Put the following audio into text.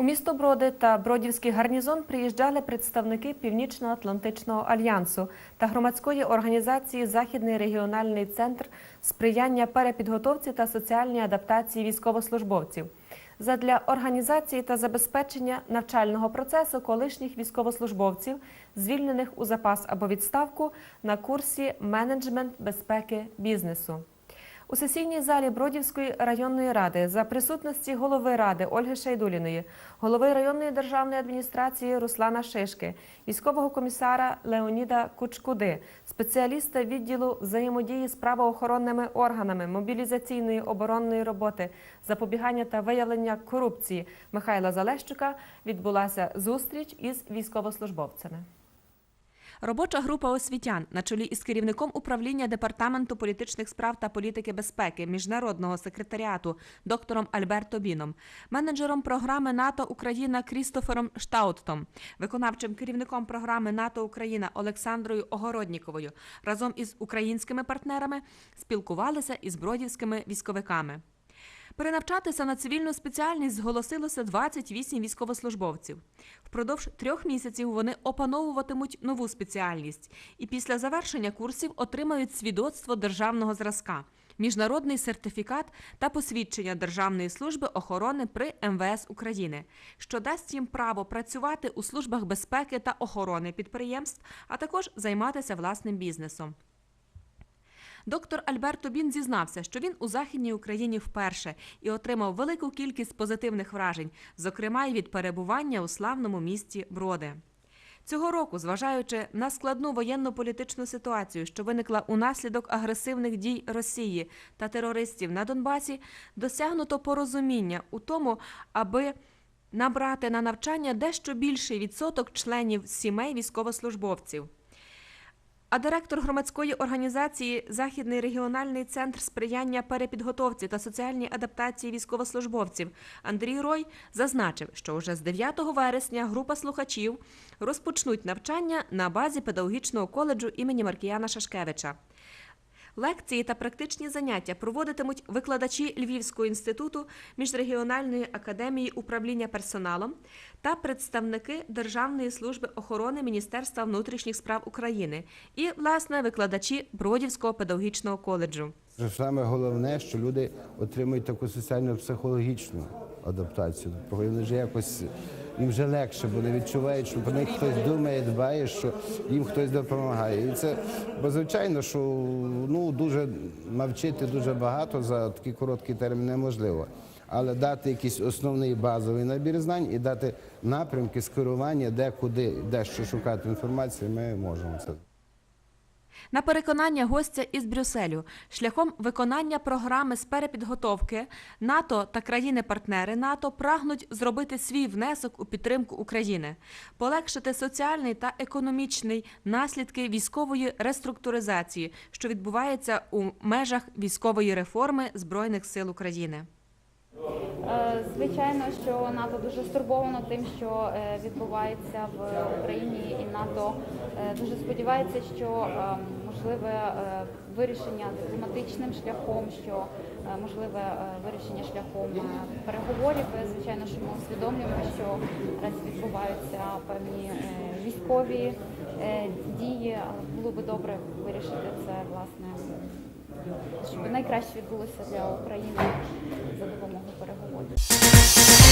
У місто Броди та Бродівський гарнізон приїжджали представники Північно-Атлантичного альянсу та громадської організації Західний регіональний центр сприяння перепідготовці та соціальній адаптації військовослужбовців задля організації та забезпечення навчального процесу колишніх військовослужбовців, звільнених у запас або відставку на курсі менеджмент безпеки бізнесу. У сесійній залі Бродівської районної ради за присутності голови ради Ольги Шайдуліної, голови районної державної адміністрації Руслана Шишки, військового комісара Леоніда Кучкуди, спеціаліста відділу взаємодії з правоохоронними органами, мобілізаційної оборонної роботи, запобігання та виявлення корупції Михайла Залещука відбулася зустріч із військовослужбовцями. Робоча група освітян на чолі із керівником управління департаменту політичних справ та політики безпеки міжнародного секретаріату доктором Альберто Біном, менеджером програми НАТО Україна Крістофером Штауттом, виконавчим керівником програми НАТО Україна Олександрою Огородніковою разом із українськими партнерами спілкувалися із бродівськими військовиками. Перенавчатися на цивільну спеціальність зголосилося 28 військовослужбовців. Впродовж трьох місяців вони опановуватимуть нову спеціальність і після завершення курсів отримають свідоцтво державного зразка, міжнародний сертифікат та посвідчення Державної служби охорони при МВС України, що дасть їм право працювати у службах безпеки та охорони підприємств, а також займатися власним бізнесом. Доктор Альберто Бін зізнався, що він у Західній Україні вперше і отримав велику кількість позитивних вражень, зокрема й від перебування у славному місті Броди. Цього року, зважаючи на складну воєнно-політичну ситуацію, що виникла унаслідок агресивних дій Росії та терористів на Донбасі, досягнуто порозуміння у тому, аби набрати на навчання дещо більший відсоток членів сімей військовослужбовців. А директор громадської організації Західний регіональний центр сприяння перепідготовці та соціальній адаптації військовослужбовців Андрій Рой зазначив, що вже з 9 вересня група слухачів розпочнуть навчання на базі педагогічного коледжу імені Маркіяна Шашкевича. Лекції та практичні заняття проводитимуть викладачі Львівського інституту міжрегіональної академії управління персоналом та представники Державної служби охорони Міністерства внутрішніх справ України і, власне, викладачі Бродівського педагогічного коледжу. Саме головне, що люди отримують таку соціально-психологічну адаптацію. Повинно ж якось їм вже легше, бо вони відчувають, що про них хтось думає, дбає, що їм хтось допомагає. І це, бо звичайно, що ну дуже навчити дуже багато за такий короткий термін неможливо. Але дати якийсь основний базовий набір знань і дати напрямки скерування, де куди, де що шукати інформацію, ми можемо це. На переконання гостя із Брюсселю, шляхом виконання програми з перепідготовки НАТО та країни-партнери НАТО прагнуть зробити свій внесок у підтримку України, полегшити соціальний та економічний наслідки військової реструктуризації, що відбувається у межах військової реформи Збройних сил України. Е, Звичайно, що НАТО дуже стурбовано тим, що е, відбувається в Україні, і НАТО е, дуже сподівається, що можливе вирішення дипломатичним шляхом, що можливе вирішення шляхом переговорів. Звичайно, що ми усвідомлюємо, що зараз відбуваються певні військові дії, але було би добре вирішити це власне, щоб найкраще відбулося для України за допомогою переговорів.